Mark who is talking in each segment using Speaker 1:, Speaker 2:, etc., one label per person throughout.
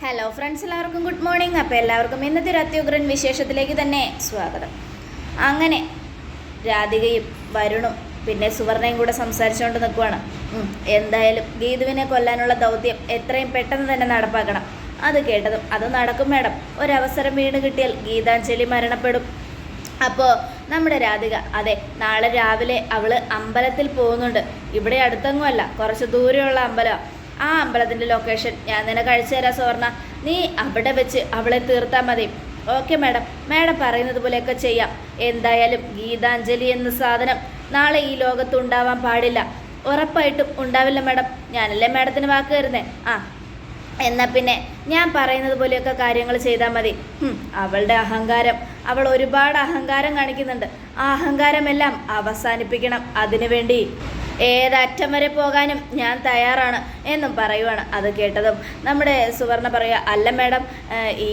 Speaker 1: Hello friends എല്ലാവർക്കും good morning അപ്പോൾ എല്ലാവർക്കും ഇന്നത്തെ ഒരു അത്യുഗ്രൻ വിശേഷത്തിലേക്ക് തന്നെ സ്വാഗതം. അങ്ങനെ രാധികയും വരുണും പിന്നെ സുവർണയും കൂടെ സംസാരിച്ചുകൊണ്ട് നിൽക്കുവാണ് എന്തായാലും ഗീതുവിനെ കൊല്ലാനുള്ള ദൗത്യം എത്രയും പെട്ടെന്ന് തന്നെ നടപ്പാക്കണം. അത് കേട്ടതും അത് നടക്കും മാഡം. ഒരവസരം വീണ് കിട്ടിയാൽ ഗീതാഞ്ജലി മരണപ്പെടും. അപ്പോൾ നമ്മുടെ രാധിക അതെ നാളെ രാവിലെ അവൾ അമ്പലത്തിൽ പോകുന്നുണ്ട്. ഇവിടെ അടുത്തെങ്ങുമല്ല കുറച്ച് ദൂരെയുള്ള അമ്പലം ആ അമ്പലത്തിന്റെ ലൊക്കേഷൻ ഞാൻ നിനക്ക് അയച്ചു തരാം സുവർണ. നീ അവിടെ വെച്ച് അവളെ തീർത്താൽ മതി. ഓക്കെ മാഡം മാഡം പറയുന്നത് പോലെയൊക്കെ ചെയ്യാം. എന്തായാലും ഗീതാഞ്ജലി എന്ന സാധനം നാളെ ഈ ലോകത്ത് ഉണ്ടാവാൻ പാടില്ല. ഉറപ്പായിട്ടും ഉണ്ടാവില്ല മാഡം ഞാനല്ലേ മാഡത്തിന് വാക്ക് തരുന്നേ? ആ. എന്നാൽ പിന്നെ ഞാൻ പറയുന്നത് പോലെയൊക്കെ കാര്യങ്ങൾ ചെയ്താൽ മതി. അവളുടെ അഹങ്കാരം. അവൾ ഒരുപാട് അഹങ്കാരം കാണിക്കുന്നുണ്ട്. ആ അഹങ്കാരമെല്ലാം അവസാനിപ്പിക്കണം. അതിനുവേണ്ടി ഏതറ്റം വരെ പോകാനും ഞാൻ തയ്യാറാണ് എന്നും പറയുവാണ് അത് കേട്ടതും. നമ്മുടെ സുവർണ പറയുക അല്ല മാഡം ഈ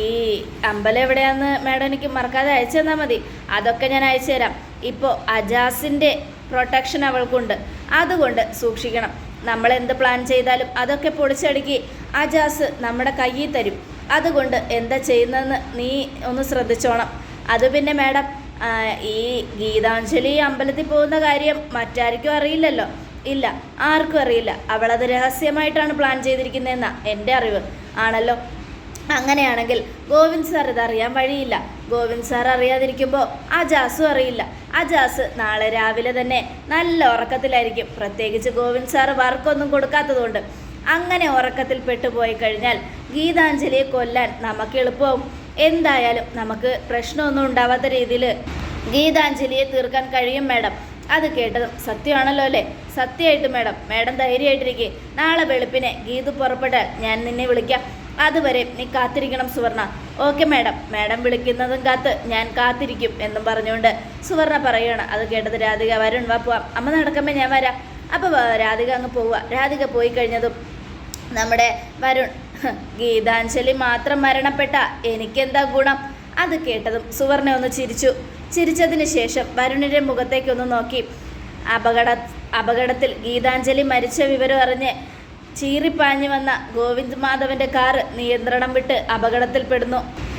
Speaker 1: അമ്പലം എവിടെയാന്ന് മാഡം എനിക്ക് മറക്കാതെ അയച്ചു തന്നാൽ മതി. അതൊക്കെ ഞാൻ അയച്ചു തരാം. ഇപ്പോൾ അജാസിന്റെ പ്രൊട്ടക്ഷൻ അവൾക്കുണ്ട്. അതുകൊണ്ട് സൂക്ഷിക്കണം. നമ്മൾ എന്ത് പ്ലാൻ ചെയ്താലും അതൊക്കെ പൊളിച്ചടുക്കി അജാസ് നമ്മുടെ കയ്യിൽ തരും. അതുകൊണ്ട് എന്താ ചെയ്യുന്നതെന്ന് നീ ഒന്ന് ശ്രദ്ധിച്ചോണം. അത് പിന്നെ മാഡം ഈ ഗീതാഞ്ജലി അമ്പലത്തിൽ പോകുന്ന കാര്യം മറ്റാർക്കും അറിയില്ലല്ലോ. ഇല്ല ആർക്കും അറിയില്ല. അവളത് രഹസ്യമായിട്ടാണ് പ്ലാൻ ചെയ്തിരിക്കുന്നതെന്നാ എന്റെ അറിവ്. ആണല്ലോ? അങ്ങനെയാണെങ്കിൽ ഗോവിന്ദ് സാർ ഇതറിയാൻ വഴിയില്ല. ഗോവിന്ദ് സാർ അറിയാതിരിക്കുമ്പോൾ ആ ജാസും അറിയില്ല. ആ ജാസ് നാളെ രാവിലെ തന്നെ നല്ല ഉറക്കത്തിലായിരിക്കും. പ്രത്യേകിച്ച് ഗോവിന്ദ് സാർ വർക്കൊന്നും കൊടുക്കാത്തതുകൊണ്ട്. അങ്ങനെ ഉറക്കത്തിൽ പെട്ടുപോയി കഴിഞ്ഞാൽ ഗീതാഞ്ജലിയെ കൊല്ലാൻ നമുക്ക് എളുപ്പമാവും. എന്തായാലും നമുക്ക് പ്രശ്നമൊന്നും ഉണ്ടാവാത്ത രീതിയിൽ ഗീതാഞ്ജലിയെ തീർക്കാൻ കഴിയും മാഡം. അത് കേട്ടതും സത്യമാണല്ലോ അല്ലേ? സത്യമായിട്ട് മാഡം. മാഡം ധൈര്യമായിട്ടിരിക്കെ. നാളെ വെളുപ്പിനെ ഗീതു പുറപ്പെട്ടാൽ ഞാൻ നിന്നെ വിളിക്കാം. അതുവരെ നീ കാത്തിരിക്കണം സുവർണ. Okay madam. മാഡം വിളിക്കുന്നതും കാത്ത് ഞാൻ കാത്തിരിക്കും എന്നും പറഞ്ഞുകൊണ്ട് സുവർണ പറയുകയാണ് അത് കേട്ടത് രാധിക. വരുൺ വാ പോവാം. അമ്മ നടക്കുമ്പോൾ ഞാൻ വരാം. അപ്പോൾ രാധിക അങ്ങ് പോവുക. രാധിക പോയി കഴിഞ്ഞതും നമ്മുടെ വരുൺ "ഹ്, ഗീതാഞ്ജലി മാത്രം മരണപ്പെട്ട എനിക്കെന്താ ഗുണം? അത് കേട്ടതും സുവർണ ഒന്ന് ചിരിച്ചു. ചിരിച്ചതിന് ശേഷം വരുണിന്റെ മുഖത്തേക്കൊന്ന് നോക്കി. അപകട അപകടത്തിൽ ഗീതാഞ്ജലി മരിച്ച വിവരം അറിഞ്ഞ് ചീറിപ്പാഞ്ഞു വന്ന ഗോവിന്ദ് മാധവന്റെ കാറ് നിയന്ത്രണം വിട്ട് അപകടത്തിൽപ്പെടുന്നു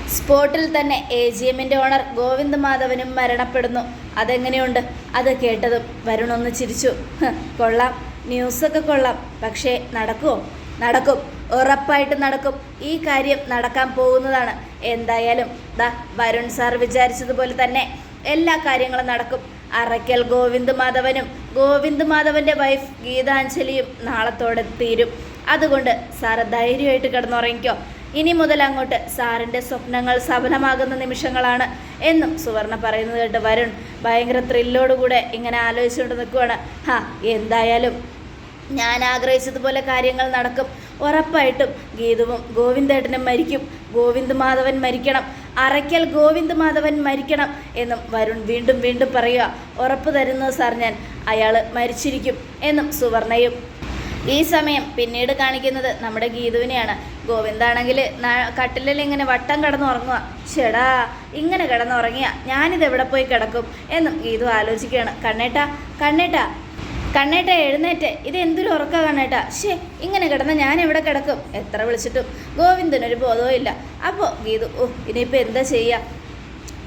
Speaker 1: സ്പോട്ടിൽ തന്നെ എ ജി എമ്മിന്റെ ഓണർ ഗോവിന്ദ് മാധവനും മരണപ്പെടുന്നു. അതെങ്ങനെയുണ്ട്? അത് കേട്ടതും വരുൺ ഒന്ന് ചിരിച്ചു. "ഹ്, കൊള്ളാം. ന്യൂസൊക്കെ കൊള്ളാം. പക്ഷേ നടക്കുമോ നടക്കും. ഉറപ്പായിട്ട് നടക്കും. ഈ കാര്യം നടക്കാൻ പോകുന്നതാണ്. എന്തായാലും ദാ വരുൺ സാർ വിചാരിച്ചതുപോലെ തന്നെ എല്ലാ കാര്യങ്ങളും നടക്കും. അറയ്ക്കൽ ഗോവിന്ദ് മാധവനും ഗോവിന്ദ് മാധവന്റെ വൈഫ് ഗീതാഞ്ജലിയും നാളത്തോടെ തീരും. അതുകൊണ്ട് സാറ് ധൈര്യമായിട്ട് കിടന്നുറങ്ങിക്കോ. ഇനി മുതൽ അങ്ങോട്ട് സാറിന്റെ സ്വപ്നങ്ങൾ സഫലമാകുന്ന നിമിഷങ്ങളാണ് എന്നും സുവർണ പറയുന്നത് കേട്ട് വരുൺ ഭയങ്കര ത്രില്ലോടുകൂടെ ഇങ്ങനെ ആലോചിച്ചുകൊണ്ട് നിൽക്കുവാണ്. ഹാ എന്തായാലും ഞാൻ ആഗ്രഹിച്ചതുപോലെ കാര്യങ്ങൾ നടക്കും. ഉറപ്പായിട്ടും ഗീതുവും ഗോവിന്ദേട്ടനും മരിക്കും. ഗോവിന്ദ് മാധവൻ മരിക്കണം. അറയ്ക്കൽ ഗോവിന്ദ് മാധവൻ മരിക്കണം എന്നും വരുൺ വീണ്ടും വീണ്ടും പറയുക. ഉറപ്പ് തരുന്നു സാർ ഞാൻ. അയാൾ മരിച്ചിരിക്കും എന്നും സുവർണയും. ഈ സമയം പിന്നീട് കാണിക്കുന്നത് നമ്മുടെ ഗീതുവിനെയാണ്. ഗോവിന്ദാണെങ്കിൽ കട്ടിലിൽ ഇങ്ങനെ വട്ടം കിടന്നുറങ്ങുക ചേടാ ഇങ്ങനെ കിടന്നുറങ്ങിയ. ഞാനിത് എവിടെ പോയി കിടക്കും എന്നും ഗീതു ആലോചിക്കുകയാണ്. കണ്ണേട്ടാ കണ്ണേട്ടാ കണ്ണേട്ട എഴുന്നേറ്റ്. ഇത് എന്തൊരു ഉറക്ക കണ്ണേട്ട. ഷേ ഇങ്ങനെ കിടന്ന ഞാൻ എവിടെ കിടക്കും? എത്ര വിളിച്ചിട്ടും ഗോവിന്ദനൊരു ബോധവും ഇല്ല അപ്പോൾ ഗീതു ഓ ഇനിയിപ്പോൾ എന്താ ചെയ്യുക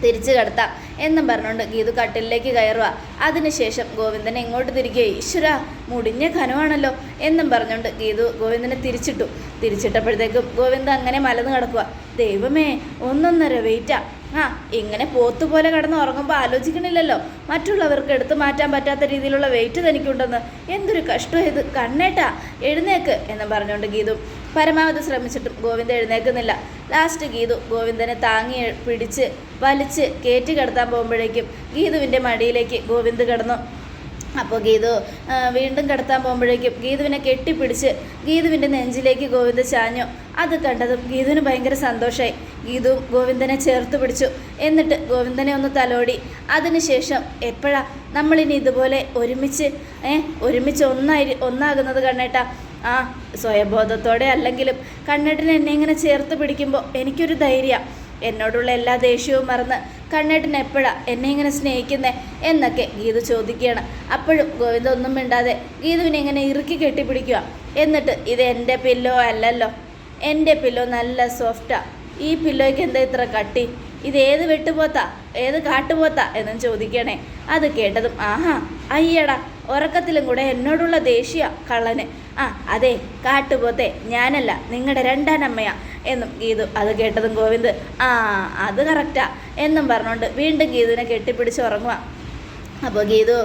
Speaker 1: തിരിച്ചു കിടത്താം എന്നും പറഞ്ഞുകൊണ്ട് ഗീതു കട്ടിലിലേക്ക് കയറുക. അതിനുശേഷം ഗോവിന്ദനെ ഇങ്ങോട്ട് തിരികെ ഈശ്വര മുടിഞ്ഞ ഖനമാണല്ലോ എന്നും പറഞ്ഞുകൊണ്ട് ഗീതു ഗോവിന്ദനെ തിരിച്ചിട്ടു. തിരിച്ചിട്ടപ്പോഴത്തേക്കും ഗോവിന്ദ അങ്ങനെ മലന്ന് കിടക്കുക ദൈവമേ ഒന്നൊന്നര വെയിറ്റാ. ആ ഇങ്ങനെ പോത്തുപോലെ കിടന്ന് ഉറങ്ങുമ്പോൾ ആലോചിക്കണില്ലല്ലോ. മറ്റുള്ളവർക്ക് എടുത്തു മാറ്റാൻ പറ്റാത്ത രീതിയിലുള്ള വെയിറ്റ് തനിക്കുണ്ടെന്ന്. എന്തൊരു കഷ്ടം ഇത്. കണ്ണേട്ടാ എഴുന്നേക്ക് എന്ന് പറഞ്ഞുകൊണ്ട് ഗീതു പരമാവധി ശ്രമിച്ചിട്ടും ഗോവിന്ദ എഴുന്നേൽക്കുന്നില്ല. ലാസ്റ്റ് ഗീതു ഗോവിന്ദനെ താങ്ങി പിടിച്ച് വലിച്ച് കയറ്റി കിടത്താൻ പോകുമ്പോഴേക്കും ഗീതുവിന്റെ മടിയിലേക്ക് ഗോവിന്ദ് കിടന്നു. അപ്പോൾ ഗീതു വീണ്ടും കിടത്താൻ പോകുമ്പോഴേക്കും ഗീതുവിനെ കെട്ടിപ്പിടിച്ച് ഗീതുവിന്റെ നെഞ്ചിലേക്ക് ഗോവിന്ദ് ചാഞ്ഞു. അത് കണ്ടതും ഗീതുവിന് ഭയങ്കര സന്തോഷമായി ഗീതു ഗോവിന്ദനെ ചേർത്ത് പിടിച്ചു. എന്നിട്ട് ഗോവിന്ദനെ ഒന്ന് തലോടി. അതിനുശേഷം എപ്പോഴാ നമ്മളിനി ഇതുപോലെ ഒരുമിച്ച് ഏ ഒരുമിച്ച് ഒന്നായി ഒന്നാകുന്നത് കണ്ണേട്ടാ? ആ സ്വയബോധത്തോടെ അല്ലെങ്കിലും കണ്ണേട്ടൻ എന്നെ ഇങ്ങനെ ചേർത്ത് പിടിക്കുമ്പോൾ എനിക്കൊരു ധൈര്യം. എന്നോടുള്ള എല്ലാ ദേഷ്യവും മറന്ന് കണ്ണേട്ടൻ എപ്പോഴാ എന്നെ ഇങ്ങനെ സ്നേഹിക്കുന്നേ എന്നൊക്കെ ഗീതു ചോദിക്കുകയാണ്. അപ്പോഴും ഗോവിന്ദ ഒന്നും മിണ്ടാതെ ഗീതുവിനെ ഇങ്ങനെ ഇറുക്കി കെട്ടിപ്പിടിക്കുക എന്നിട്ട് ഇത് എന്റെ പില്ലോ അല്ലല്ലോ. എന്റെ പില്ലോ നല്ല സോഫ്റ്റാ ഈ പില്ലോയ്ക്ക് എന്താ ഇത്ര കട്ടി? ഇത് ഏത് വെട്ടുപോത്താ? ഏത് കാട്ടുപോത്താ? എന്നും ചോദിക്കണേ. അത് കേട്ടതും ആഹാ അയ്യടാ ഉറക്കത്തിലും കൂടെ എന്നോടുള്ള ദേഷ്യ കള്ളന്. ആ അതെ കാട്ടുപോത്തെ ഞാനല്ല നിങ്ങളുടെ രണ്ടാനമ്മയാ എന്നും ഗീതു അത് കേട്ടതും ഗോവിന്ദ് ആ അത് കറക്റ്റാ എന്നും പറഞ്ഞുകൊണ്ട് വീണ്ടും ഗീതുവിനെ കെട്ടിപ്പിടിച്ച് ഉറങ്ങുക അപ്പോൾ ഗീതു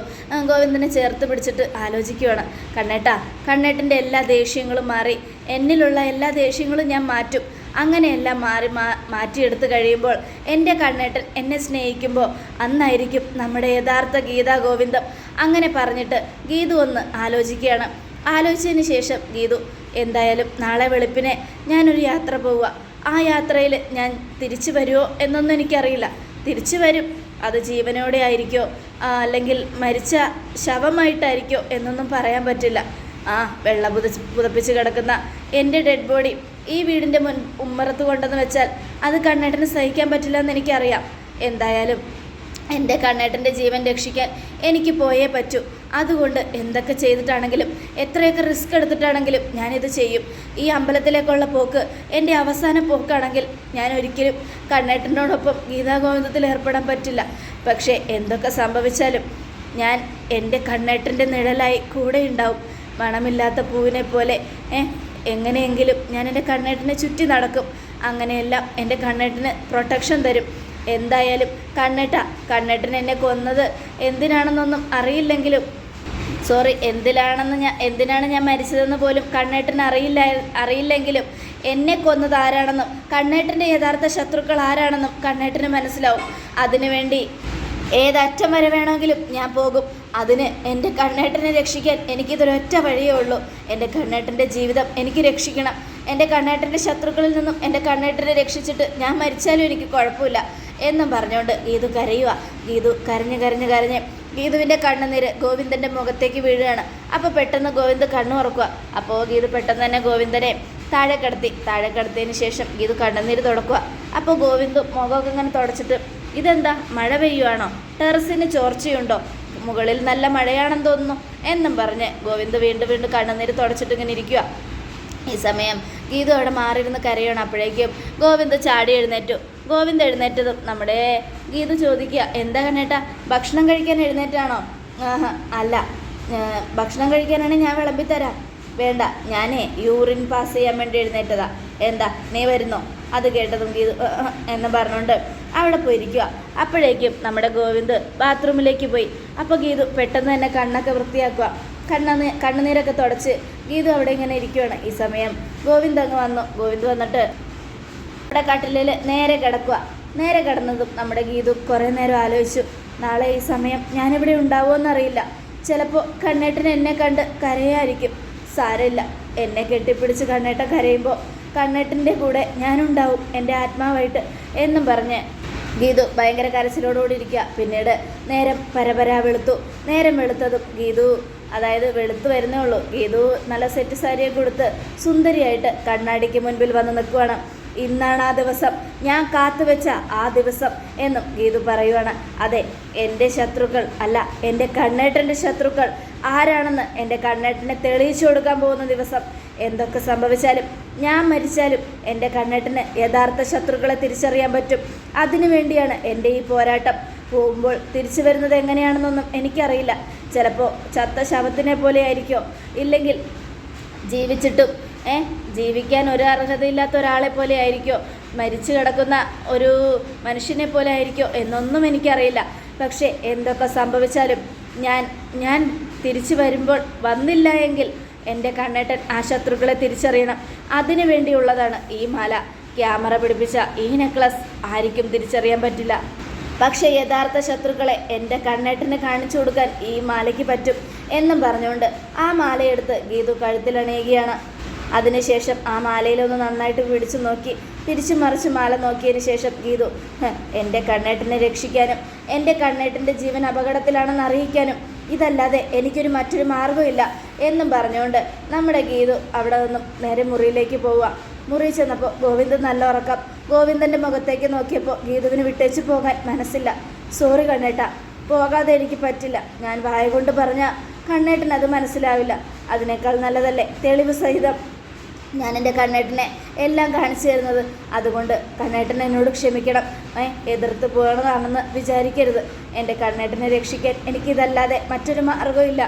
Speaker 1: ഗോവിന്ദനെ ചേർത്ത് പിടിച്ചിട്ട് ആലോചിക്കുവാണ്. കണ്ണേട്ടാ കണ്ണേട്ടന്റെ എല്ലാ ദേഷ്യങ്ങളും മാറി എന്നിലുള്ള എല്ലാ ദേഷ്യങ്ങളും ഞാൻ മാറ്റും. അങ്ങനെയെല്ലാം മാറി മാ മാറ്റിയെടുത്ത് കഴിയുമ്പോൾ എന്റെ കണ്ണേട്ടൻ എന്നെ സ്നേഹിക്കുമ്പോൾ അന്നായിരിക്കും നമ്മുടെ യഥാർത്ഥ ഗീതാ ഗോവിന്ദം. അങ്ങനെ പറഞ്ഞിട്ട് ഗീതു ഒന്ന് ആലോചിക്കുകയാണ്. ആലോചിച്ചതിന് ശേഷം ഗീതു എന്തായാലും നാളെ വെളുപ്പിനെ ഞാനൊരു യാത്ര പോവുക. ആ യാത്രയിൽ ഞാൻ തിരിച്ചു വരുമോ എന്നൊന്നും എനിക്കറിയില്ല. തിരിച്ചു വരും. അത് ജീവനോടെ ആയിരിക്കോ? അല്ലെങ്കിൽ മരിച്ച ശവമായിട്ടായിരിക്കോ എന്നൊന്നും പറയാൻ പറ്റില്ല. ആ വെള്ള പുതച്ച് പുതപ്പിച്ച് കിടക്കുന്ന എന്റെ ഡെഡ് ബോഡി ഈ വീടിന്റെ മുൻ ഉമ്മറത്ത് കൊണ്ടെന്ന് വെച്ചാൽ അത് കണ്ണേട്ടന് സഹിക്കാൻ പറ്റില്ല എന്ന് എനിക്കറിയാം എന്തായാലും എന്റെ കണ്ണേട്ടന്റെ ജീവൻ രക്ഷിക്കാൻ എനിക്ക് പോയേ പറ്റൂ. അതുകൊണ്ട് എന്തൊക്കെ ചെയ്തിട്ടാണെങ്കിലും എത്രയൊക്കെ റിസ്ക് എടുത്തിട്ടാണെങ്കിലും ഞാനിത് ചെയ്യും. ഈ അമ്പലത്തിലേക്കുള്ള പോക്ക് എന്റെ അവസാന പോക്കാണെങ്കിൽ ഞാൻ ഒരിക്കലും കണ്ണേട്ടനോടൊപ്പം ഗീതാഗോവിന്ദത്തിൽ ഏർപ്പെടാൻ പറ്റില്ല. പക്ഷേ എന്തൊക്കെ സംഭവിച്ചാലും ഞാൻ എന്റെ കണ്ണേട്ടന്റെ നിഴലായി കൂടെ ഉണ്ടാവും. മണമില്ലാത്ത പൂവിനെ പോലെ എങ്ങനെയെങ്കിലും ഞാൻ എന്റെ കണ്ണേട്ടനെ ചുറ്റി നടക്കും. അങ്ങനെയെല്ലാം എന്റെ കണ്ണേട്ടന് പ്രൊട്ടക്ഷൻ തരും. എന്തായാലും കണ്ണേട്ട കണ്ണേട്ടൻ എന്നെ കൊന്നത് എന്തിനാണെന്നൊന്നും അറിയില്ലെങ്കിലും സോറി എന്തിലാണെന്ന് ഞാൻ എന്തിനാണ് ഞാൻ മരിച്ചതെന്ന് പോലും കണ്ണേട്ടൻ അറിയില്ല അറിയില്ലെങ്കിലും എന്നെ കൊന്നത് ആരാണെന്നും കണ്ണേട്ടന്റെ യഥാർത്ഥ ശത്രുക്കൾ ആരാണെന്നും കണ്ണേട്ടന് മനസ്സിലാവും. അതിനുവേണ്ടി ഏതറ്റം വരെ വേണമെങ്കിലും ഞാൻ പോകും. അതിന് എന്റെ കണ്ണേട്ടനെ രക്ഷിക്കാൻ എനിക്കിതൊരൊറ്റ വഴിയേ ഉള്ളൂ. എന്റെ കണ്ണേട്ടന്റെ ജീവിതം എനിക്ക് രക്ഷിക്കണം. എന്റെ കണ്ണേട്ടന്റെ ശത്രുക്കളിൽ നിന്നും എന്റെ കണ്ണേട്ടനെ രക്ഷിച്ചിട്ട് ഞാൻ മരിച്ചാലും എനിക്ക് കുഴപ്പമില്ല എന്നും പറഞ്ഞുകൊണ്ട് ഗീതു കരയുക ഗീതു കരഞ്ഞ് കരഞ്ഞ് കരഞ്ഞ് ഗീതുവിന്റെ കണ്ണുനീര് ഗോവിന്ദന്റെ മുഖത്തേക്ക് വീഴുകയാണ്. അപ്പോൾ പെട്ടെന്ന് ഗോവിന്ദ് കണ്ണു തുറക്കുക അപ്പോൾ ഗീതു പെട്ടെന്ന് തന്നെ ഗോവിന്ദനെ താഴെ കിടത്തി. താഴെ കിടത്തിയതിന് ശേഷം ഗീതു കണ്ണുനീര് തുടക്കുക. അപ്പോൾ ഗോവിന്ദ് മുഖമൊക്കെ ഇങ്ങനെ തുടച്ചിട്ട് ഇതെന്താ? മഴ പെയ്യുവാണോ? ടെറസിന് ചോർച്ചയുണ്ടോ? മുകളിൽ നല്ല മഴയാണെന്ന് തോന്നുന്നു. എന്നും പറഞ്ഞ് ഗോവിന്ദ് വീണ്ടും വീണ്ടും കണ്ണുനീര് തുടച്ചിട്ട് ഇങ്ങനെ ഇരിക്കുക. ഈ സമയം ഗീതു അവിടെ മാറിയിരുന്ന് കരയണം അപ്പോഴേക്കും ഗോവിന്ദ് ചാടി എഴുന്നേറ്റു. ഗോവിന്ദ് എഴുന്നേറ്റതും. നമ്മുടെ ഗീത ചോദിക്കുക എന്താ കണ്ണേട്ടാ ഭക്ഷണം കഴിക്കാൻ എഴുന്നേറ്റാണോ? അല്ല. ഭക്ഷണം കഴിക്കാനാണെങ്കിൽ ഞാൻ വിളമ്പിത്തരാം. വേണ്ട ഞാനേ യൂറിൻ പാസ് ചെയ്യാൻ വേണ്ടി എഴുന്നേറ്റതാ. എന്താ നീ വരുന്നോ? അത് കേട്ടതും ഗീതു എന്ന് പറഞ്ഞുകൊണ്ട് അവിടെ പോയിരിക്കുക. അപ്പോഴേക്കും നമ്മുടെ ഗോവിന്ദ് ബാത്റൂമിലേക്ക് പോയി. അപ്പോൾ ഗീതു പെട്ടെന്ന് തന്നെ കണ്ണൊക്കെ വൃത്തിയാക്കുക. കണ്ണുനീ കണ്ണുനീരൊക്കെ തുടച്ച് ഗീതു അവിടെ ഇങ്ങനെ ഇരിക്കുകയാണ് ഈ സമയം ഗോവിന്ദ് അങ്ങ് വന്നു. ഗോവിന്ദ് വന്നിട്ട് നമ്മുടെ കട്ടിലിൽ നേരെ കിടക്കുക നേരെ കിടന്നതും നമ്മുടെ ഗീതു കുറേ നേരം ആലോചിച്ചു. നാളെ ഈ സമയം ഞാനിവിടെ ഉണ്ടാവുമെന്നറിയില്ല ചിലപ്പോൾ കണ്ണേട്ടൻ എന്നെ കണ്ട് കരയായിരിക്കും. സാരമില്ല. എന്നെ കെട്ടിപ്പിടിച്ച് കണ്ണേട്ടൻ കരയുമ്പോൾ കണ്ണേട്ടന്റെ കൂടെ ഞാനുണ്ടാവും എന്റെ ആത്മാവായിട്ട് എന്നും പറഞ്ഞ്. ഗീതു ഭയങ്കര കരച്ചിലോടുകൂടി ഇരിക്കുക പിന്നീട് നേരം പരപരാ വെളുത്തു. നേരം വെളുത്തതും ഗീതു അതായത് വെളുത്തു വരുന്നേ ഉള്ളൂ. ഗീതു നല്ല സെറ്റ് സാരിയൊക്കെ കൊടുത്ത് സുന്ദരിയായിട്ട് കണ്ണാടിക്ക് മുൻപിൽ വന്ന് നിൽക്കുവാണ്. ഇന്നാണ് ആ ദിവസം. ഞാൻ കാത്തുവെച്ച ആ ദിവസം എന്നും ഗീതു പറയുവാണ്. അതെ എന്റെ ശത്രുക്കൾ അല്ല എന്റെ കണ്ണേട്ടന്റെ ശത്രുക്കൾ ആരാണെന്ന് എന്റെ കണ്ണേട്ടനെ തെളിയിച്ചു കൊടുക്കാൻ പോകുന്ന ദിവസം എന്തൊക്കെ സംഭവിച്ചാലും ഞാൻ മരിച്ചാലും എന്റെ കണ്ണേട്ടന് യഥാർത്ഥ ശത്രുക്കളെ തിരിച്ചറിയാൻ പറ്റും. അതിനു വേണ്ടിയാണ് എന്റെ ഈ പോരാട്ടം. പോകുമ്പോൾ തിരിച്ചു വരുന്നത് എങ്ങനെയാണെന്നൊന്നും എനിക്കറിയില്ല. ചിലപ്പോൾ ചത്ത ശവത്തിനെ പോലെ ആയിരിക്കോ ഇല്ലെങ്കിൽ ജീവിച്ചിട്ടും ഏ ജീവിക്കാൻ ഒരു അർഹതയില്ലാത്ത ഒരാളെ പോലെ ആയിരിക്കോ? മരിച്ചു കിടക്കുന്ന ഒരു മനുഷ്യനെ പോലെ ആയിരിക്കോ? എന്നൊന്നും എനിക്കറിയില്ല. പക്ഷേ എന്തൊക്കെ സംഭവിച്ചാലും ഞാൻ ഞാൻ തിരിച്ചു വരുമ്പോൾ വന്നില്ല എങ്കിൽ എന്റെ കണ്ണേട്ടൻ ആ ശത്രുക്കളെ തിരിച്ചറിയണം. അതിനു വേണ്ടിയുള്ളതാണ് ഈ മാല. ക്യാമറ പിടിപ്പിച്ച ഈ നെക്ലസ് ആർക്കും തിരിച്ചറിയാൻ പറ്റില്ല. പക്ഷേ യഥാർത്ഥ ശത്രുക്കളെ എന്റെ കണ്ണേട്ടന് കാണിച്ചു കൊടുക്കാൻ ഈ മാലയ്ക്ക് പറ്റും എന്നും പറഞ്ഞുകൊണ്ട് ആ മാലയെടുത്ത് ഗീതു കഴുത്തിലണിയുകയാണ്. അതിനുശേഷം ആ മാലയിലൊന്ന് നന്നായിട്ട് പിടിച്ചു നോക്കി തിരിച്ചു മറിച്ച് മാല നോക്കിയതിന് ശേഷം ഗീതു എന്റെ കണ്ണേട്ടനെ രക്ഷിക്കാനും എന്റെ കണ്ണേട്ടന്റെ ജീവൻ അപകടത്തിലാണെന്ന് അറിയിക്കാനും ഇതല്ലാതെ എനിക്കൊരു മറ്റൊരു മാർഗമില്ല എന്നും പറഞ്ഞുകൊണ്ട് നമ്മുടെ ഗീതു അവിടെ നിന്നും നേരെ മുറിയിലേക്ക് പോവുക. മുറി ചെന്നപ്പോൾ ഗോവിന്ദൻ നല്ല ഉറക്കം. ഗോവിന്ദന്റെ മുഖത്തേക്ക് നോക്കിയപ്പോൾ ഗീതുവിന് വിട്ടേച്ച് പോകാൻ മനസ്സില്ല. സോറി കണ്ണേട്ട പോകാതെ എനിക്ക് പറ്റില്ല. ഞാൻ വായ കൊണ്ട് പറഞ്ഞ കണ്ണേട്ടൻ അത് മനസ്സിലാവില്ല. അതിനേക്കാൾ നല്ലതല്ലേ തെളിവ് സഹിതം ഞാൻ എന്റെ കണ്ണേട്ടനെ എല്ലാം കാണിച്ചു തരുന്നത്. അതുകൊണ്ട് കണ്ണേട്ടൻ എന്നോട് ക്ഷമിക്കണം. ഏ എതിർത്ത് പോകണതാണെന്ന് വിചാരിക്കരുത്. എന്റെ കണ്ണേട്ടനെ രക്ഷിക്കാൻ എനിക്കിതല്ലാതെ മറ്റൊരു മാർഗമില്ല.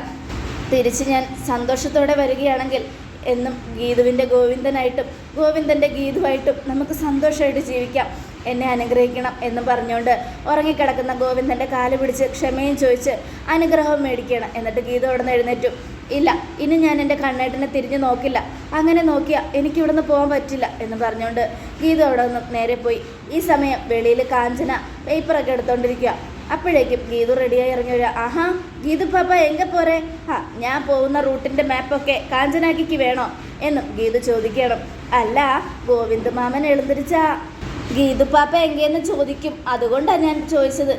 Speaker 1: തിരിച്ച് ഞാൻ സന്തോഷത്തോടെ വരികയാണെങ്കിൽ എന്നും ഗീതുവിന്റെ ഗോവിന്ദനായിട്ടും ഗോവിന്ദന്റെ ഗീതുവായിട്ടും നമുക്ക് സന്തോഷമായിട്ട് ജീവിക്കാം. എന്നെ അനുഗ്രഹിക്കണം എന്ന് പറഞ്ഞുകൊണ്ട് ഉറങ്ങിക്കിടക്കുന്ന ഗോവിന്ദന്റെ കാൽ പിടിച്ച് ക്ഷമയും ചോദിച്ച് അനുഗ്രഹവും മേടിക്കണം എന്നിട്ട് ഗീത ഉടനെ എഴുന്നേറ്റു. ഇല്ല ഇനി ഞാൻ എന്റെ കണ്ണേട്ടനെ തിരിഞ്ഞു നോക്കില്ല. അങ്ങനെ നോക്കിയാൽ എനിക്ക് ഇവിടുന്ന് പോകാൻ പറ്റില്ല എന്ന് പറഞ്ഞുകൊണ്ട് ഗീത അവിടെ നിന്ന് നേരെ പോയി. ഈ സമയം വെളിയിൽ കാഞ്ചന പേപ്പറൊക്കെ എടുത്തോണ്ടിരിക്കുക അപ്പോഴേക്കും ഗീതു റെഡിയായി ഇറങ്ങി വരിക. ആഹാ ഗീതു പാപ്പ എങ്കെ പോരെ? ആ ഞാൻ പോകുന്ന റൂട്ടിന്റെ മാപ്പൊക്കെ കാഞ്ചനാക്കിക്ക് വേണോ? എന്നും ഗീതു ചോദിക്കണം. അല്ല ഗോവിന്ദ് മാമൻ എഴുന്നരിച്ചാ ഗീതുപ്പാപ്പ എങ്കേന്ന് ചോദിക്കും. അതുകൊണ്ടാണ് ഞാൻ ചോദിച്ചത്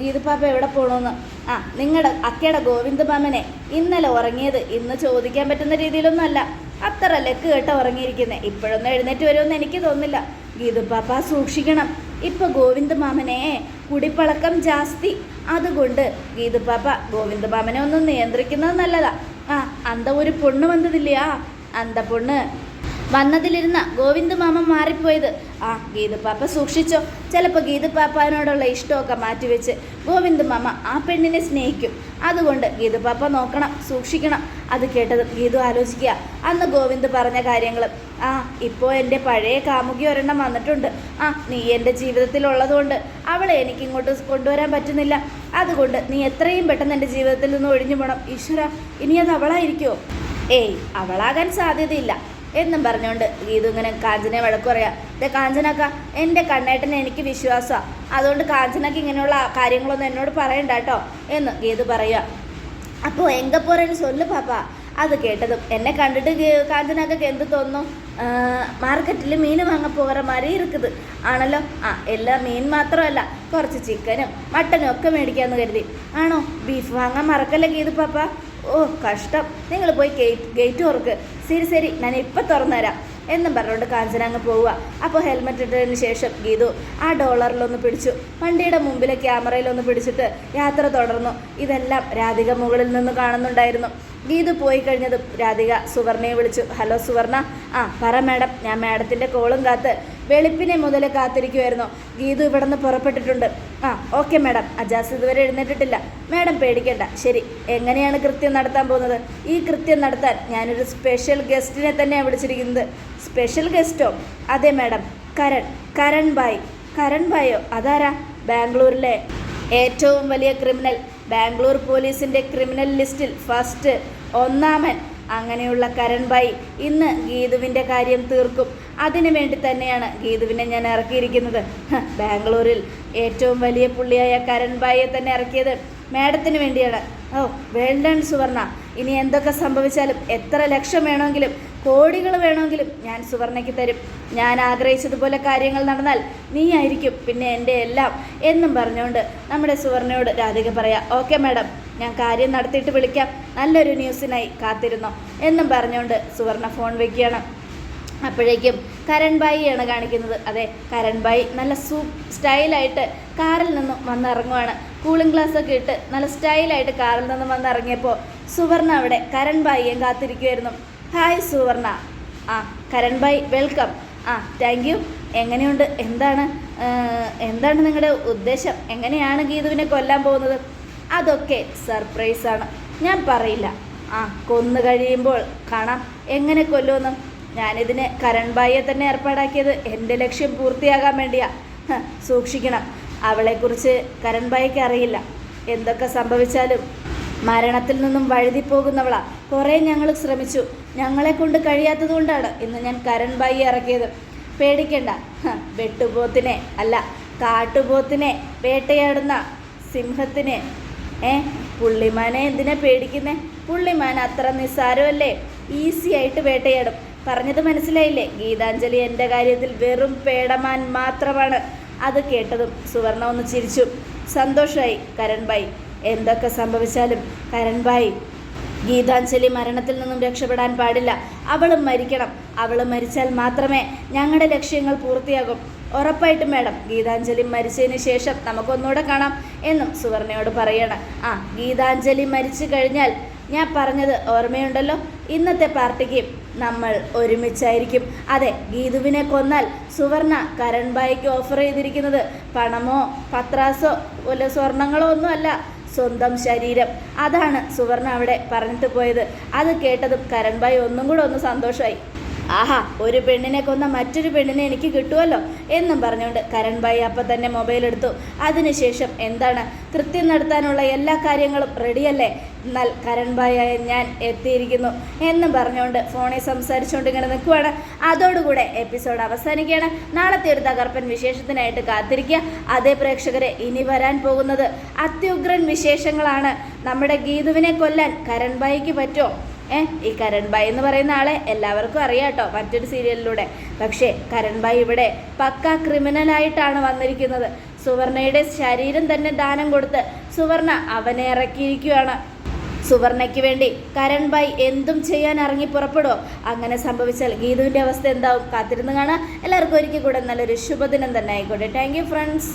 Speaker 1: ഗീതുപ്പാപ്പ എവിടെ പോകണമെന്ന് ആ നിങ്ങളുടെ അക്കയുടെ ഗോവിന്ദ മാമനെ ഇന്നലെ ഉറങ്ങിയത് ഇന്ന് ചോദിക്കാൻ പറ്റുന്ന രീതിയിലൊന്നും അല്ല അത്ര ലക്ക് കേട്ട ഉറങ്ങിയിരിക്കുന്നത് ഇപ്പോഴൊന്നും എഴുന്നേറ്റ് വരുമെന്ന് എനിക്ക് തോന്നുന്നില്ല. ഗീതുപ്പാപ്പ സൂക്ഷിക്കണം. ഇപ്പൊ ഗോവിന്ദ മാമനെ കുടിപ്പളക്കം ജാസ്തി. അതുകൊണ്ട് ഗീതുപ്പാപ്പ ഗോവിന്ദ മാമനെ ഒന്ന് നിയന്ത്രിക്കുന്നത് നല്ലതാ. ആ അന്ത ഒരു പൊണ്ണ് വന്നതില്ലയാ? അന്ത പൊണ്ണ് വന്നതിലിരുന്ന ഗോവിന്ദ മാമ മാറിപ്പോയത്. ആ ഗീതപ്പാപ്പ സൂക്ഷിച്ചോ. ചിലപ്പോൾ ഗീതപ്പാപ്പാനോടുള്ള ഇഷ്ടമൊക്കെ മാറ്റിവെച്ച് ഗോവിന്ദ മാമ ആ പെണ്ണിനെ സ്നേഹിക്കും. അതുകൊണ്ട് ഗീതപ്പാപ്പ നോക്കണം സൂക്ഷിക്കണം. അത് കേട്ടത് ഗീതു ആലോചിക്കുക. അന്ന് ഗോവിന്ദ് പറഞ്ഞ കാര്യങ്ങൾ ആ ഇപ്പോൾ എന്റെ പഴയ കാമുകി ഒരെണ്ണം വന്നിട്ടുണ്ട്. ആ നീ എന്റെ ജീവിതത്തിലുള്ളതുകൊണ്ട് അവളെ എനിക്ക് ഇങ്ങോട്ട് കൊണ്ടുവരാൻ പറ്റുന്നില്ല. അതുകൊണ്ട് നീ എത്രയും പെട്ടെന്ന് എന്റെ ജീവിതത്തിൽ നിന്ന് ഒഴിഞ്ഞു പോകണം ഈശ്വര ഇനി അത് അവളായിരിക്കുമോ ഏയ് അവളാകാൻ സാധ്യതയില്ല. എന്നും പറഞ്ഞുകൊണ്ട് ഗീതു ഇങ്ങനെ കാഞ്ചനയെ വഴക്കു പറയാ. ഇതേ കാഞ്ചനക്ക എന്റെ കണ്ണേട്ടനെ എനിക്ക് വിശ്വാസമാണ് അതുകൊണ്ട് കാഞ്ചനക്ക് ഇങ്ങനെയുള്ള കാര്യങ്ങളൊന്നും എന്നോട് പറയണ്ട കേട്ടോ എന്ന് ഗീതു പറയുക അപ്പോൾ എങ്ക പോറേന്ന് സൊല്ലു പാപ്പാ അത് കേട്ടതും എന്നെ കണ്ടിട്ട് കാഞ്ചനക്കൊക്കെ എന്ത് തോന്നും മാർക്കറ്റിൽ മീൻ വാങ്ങാൻ പോകുന്ന മാതിരി ഇരിക്കുന്നത് ആണല്ലോ? ആ എല്ലാ മീൻ മാത്രമല്ല കുറച്ച് ചിക്കനും മട്ടനും ഒക്കെ മേടിക്കാമെന്ന് കരുതി. ആണോ? ബീഫ് വാങ്ങാൻ മറക്കല്ലേ ഗീതു പാപ്പ? ഓ കഷ്ടം. നിങ്ങൾ പോയി ഗേറ്റ് ഗേറ്റ് തുറക്ക്. ശരി ശരി ഞാൻ ഇപ്പം തുറന്നുതരാം എന്നും പറഞ്ഞുകൊണ്ട് കാഞ്ചന അങ്ങ് പോവുക. അപ്പോൾ ഹെൽമെറ്റ് ഇട്ടതിന് ശേഷം ഗീതു ആ ഡോളറിലൊന്ന് പിടിച്ചു. വണ്ടിയുടെ മുമ്പിലെ ക്യാമറയിലൊന്ന് പിടിച്ചിട്ട് യാത്ര തുടർന്നു. ഇതെല്ലാം രാധിക മുകളിൽ നിന്ന് കാണുന്നുണ്ടായിരുന്നു. ഗീതു പോയി കഴിഞ്ഞത് രാധിക. സുവർണയെ വിളിച്ചു. ഹലോ സുവർണ. ആ പറ മാഡം. ഞാൻ മാഡത്തിന്റെ കോളും കാത്ത് വെളുപ്പിനെ മുതൽ കാത്തിരിക്കുമായിരുന്നു ഗീതു ഇവിടെ നിന്ന് പുറപ്പെട്ടിട്ടുണ്ട്. ആ ഓക്കെ മാഡം. അജാസ് ഇതുവരെ എഴുന്നേറ്റിട്ടില്ല. മാഡം പേടിക്കേണ്ട. ശരി. എങ്ങനെയാണ് കൃത്യം നടത്താൻ പോകുന്നത്? ഈ കൃത്യം നടത്താൻ ഞാനൊരു സ്പെഷ്യൽ ഗസ്റ്റിനെ തന്നെയാണ് വിളിച്ചിരിക്കുന്നത്. സ്പെഷ്യൽ ഗസ്റ്റോ? അതെ മാഡം. കരൺ. കരൺ ബായ്. കരൺ ബായോ അതാരാ? ബാംഗ്ലൂരിലെ ഏറ്റവും വലിയ ക്രിമിനൽ. ബാംഗ്ലൂർ പോലീസിന്റെ ക്രിമിനൽ ലിസ്റ്റിൽ ഫസ്റ്റ് ഒന്നാമൻ. അങ്ങനെയുള്ള കരൺബായി ഇന്ന് ഗീതുവിന്റെ കാര്യം തീർക്കും. അതിനു വേണ്ടി തന്നെയാണ് ഗീതുവിനെ ഞാൻ ഇറക്കിയിരിക്കുന്നത്. ബാംഗ്ലൂരിൽ ഏറ്റവും വലിയ പുള്ളിയായ കരൺബായിയെ തന്നെ ഇറക്കിയത് മാഡത്തിന് വേണ്ടിയാണ്. ഓ വെൽ ഡൺ സുവർണ. ഇനി എന്തൊക്കെ സംഭവിച്ചാലും എത്ര ലക്ഷം വേണമെങ്കിലും കോടികൾ വേണമെങ്കിലും ഞാൻ സുവർണയ്ക്ക് തരും. ഞാൻ ആഗ്രഹിച്ചതുപോലെ കാര്യങ്ങൾ നടന്നാൽ നീ ആയിരിക്കും പിന്നെ എന്റെ എല്ലാം എന്നും പറഞ്ഞുകൊണ്ട് നമ്മുടെ സുവർണയോട് രാധിക പറയാം ഓക്കെ മാഡം ഞാൻ കാര്യം നടത്തിയിട്ട് വിളിക്കാം. നല്ലൊരു ന്യൂസിനായി കാത്തിരുന്നോ? എന്നും പറഞ്ഞുകൊണ്ട് സുവർണ ഫോൺ വെക്കുകയാണ്. അപ്പോഴേക്കും കരൺബായിയാണ് കാണിക്കുന്നത്. അതെ കരൺബായി നല്ല സൂ സ്റ്റൈലായിട്ട് കാറിൽ നിന്നും വന്നിറങ്ങുവാണ്. കൂളിംഗ് ഗ്ലാസ് ഒക്കെ ഇട്ട് നല്ല സ്റ്റൈലായിട്ട് കാറിൽ നിന്നും വന്നിറങ്ങിയപ്പോൾ സുവർണ അവിടെ കരൺബായിയും കാത്തിരിക്കുമായിരുന്നു ഹായ് സുവർണ. ആ കരൺ ഭായ് വെൽക്കം. ആ താങ്ക് യു എങ്ങനെയുണ്ട്? എന്താണ്? എന്താണ് നിങ്ങളുടെ ഉദ്ദേശം? എങ്ങനെയാണ് ഗീതുവിനെ കൊല്ലാൻ പോകുന്നത്? അതൊക്കെ സർപ്രൈസാണ് ഞാൻ പറയില്ല. ആ കൊന്നു കഴിയുമ്പോൾ കാണാം എങ്ങനെ കൊല്ലുമെന്നും. ഞാനിതിന് കരൺബായിയെ തന്നെ ഏർപ്പാടാക്കിയത് എന്റെ ലക്ഷ്യം പൂർത്തിയാകാൻ വേണ്ടിയാ. സൂക്ഷിക്കണം. അവളെക്കുറിച്ച് കരൺബായിക്ക് അറിയില്ല. എന്തൊക്കെ സംഭവിച്ചാലും മരണത്തിൽ നിന്നും വഴുതിപ്പോകുന്നവളാണ് പോകുന്നവളാ കുറേ ഞങ്ങൾ ശ്രമിച്ചു. ഞങ്ങളെ കൊണ്ട് കഴിയാത്തത് കൊണ്ടാണ് ഇന്ന് ഞാൻ കരൺ ബായി ഇറക്കിയത്. പേടിക്കണ്ട. വെട്ടുപോത്തിനെ അല്ല കാട്ടുപോത്തിനെ വേട്ടയാടുന്ന സിംഹത്തിനെ. ഏ പുള്ളിമാനെ എന്തിനാ പേടിക്കുന്നേ? പുള്ളിമാൻ അത്ര നിസ്സാരമല്ലേ? ഈസി ആയിട്ട് വേട്ടയാടും. പറഞ്ഞത് മനസ്സിലായില്ലേ? ഗീതാഞ്ജലി എന്റെ കാര്യത്തിൽ വെറും പേടമാൻ മാത്രമാണ്. അത് കേട്ടതും സുവർണ ഒന്ന് ചിരിച്ചു. സന്തോഷമായി കരൺബായി എന്തൊക്കെ സംഭവിച്ചാലും കരൺബായി ഗീതാഞ്ജലി മരണത്തിൽ നിന്നും രക്ഷപ്പെടാൻ പാടില്ല. അവളും മരിക്കണം. അവൾ മരിച്ചാൽ മാത്രമേ ഞങ്ങളുടെ ലക്ഷ്യങ്ങൾ പൂർത്തിയാകും. ഉറപ്പായിട്ടും മേഡം ഗീതാഞ്ജലി മരിച്ചതിന് ശേഷം നമുക്കൊന്നുകൂടെ കാണാം എന്നും സുവർണയോട് പറയണം. ആ ഗീതാഞ്ജലി മരിച്ചു കഴിഞ്ഞാൽ ഞാൻ പറഞ്ഞത് ഓർമ്മയുണ്ടല്ലോ? ഇന്നത്തെ പാർട്ടിക്ക് നമ്മൾ ഒരുമിച്ചായിരിക്കും. അതെ ഗീതുവിനെ കൊന്നാൽ സുവർണ കരൺബായിക്ക് ഓഫർ ചെയ്തിരിക്കുന്നത് പണമോ പത്രാസോ വല്ല സ്വർണങ്ങളോ ഒന്നുമല്ല. സ്വന്തം ശരീരം. അതാണ് സുവർണ അവിടെ പറഞ്ഞിട്ട് പോയത്. അത് കേട്ടതും കരൺബായി ഒന്നും കൂടെ ഒന്ന് സന്തോഷമായി ആഹാ ഒരു പെണ്ണിനെ കൊന്ന മറ്റൊരു പെണ്ണിനെ എനിക്ക് കിട്ടുമല്ലോ എന്നും പറഞ്ഞുകൊണ്ട് കരൺബായി അപ്പം തന്നെ മൊബൈൽ എടുത്തു അതിനുശേഷം എന്താണ്? കൃത്യം നടത്താനുള്ള എല്ലാ കാര്യങ്ങളും റെഡിയല്ലേ എന്നാൽ കരൺബായായ ഞാൻ എത്തിയിരിക്കുന്നു എന്നും പറഞ്ഞുകൊണ്ട് ഫോണിൽ സംസാരിച്ചുകൊണ്ട് ഇങ്ങനെ നിൽക്കുവാണ്. അതോടുകൂടെ എപ്പിസോഡ് അവസാനിക്കുകയാണ്. നാളത്തെ ഒരു തകർപ്പൻ വിശേഷത്തിനായിട്ട് കാത്തിരിക്കുക. അതേ പ്രേക്ഷകരെ ഇനി വരാൻ പോകുന്നത് അത്യുഗ്രൻ വിശേഷങ്ങളാണ്. നമ്മുടെ ഗീതുവിനെ കൊല്ലാൻ കരൺബായിക്ക് പറ്റുമോ? ഏ ഈ കരൺബായി എന്ന് പറയുന്ന ആളെ എല്ലാവർക്കും അറിയാം കേട്ടോ മറ്റൊരു സീരിയലിലൂടെ. പക്ഷേ കരൺബായി ഇവിടെ പക്ക ക്രിമിനലായിട്ടാണ് വന്നിരിക്കുന്നത്. സുവർണയുടെ ശരീരം തന്നെ ദാനം കൊടുത്ത് സുവർണ അവനെ ഇറക്കിയിരിക്കുകയാണ്. സുവർണയ്ക്ക് വേണ്ടി കരൺ ബൈ എന്തും ചെയ്യാൻ ഇറങ്ങി പുറപ്പെടുമോ അങ്ങനെ സംഭവിച്ചാൽ ഗീതുവിന്റെ അവസ്ഥ എന്താവും? കാത്തിരുന്ന് കാണാം എല്ലാവർക്കും ഒരിക്കൽ കൂടെ നല്ലൊരു ശുഭദിനം തന്നെ ആയിക്കോട്ടെ. Thank friends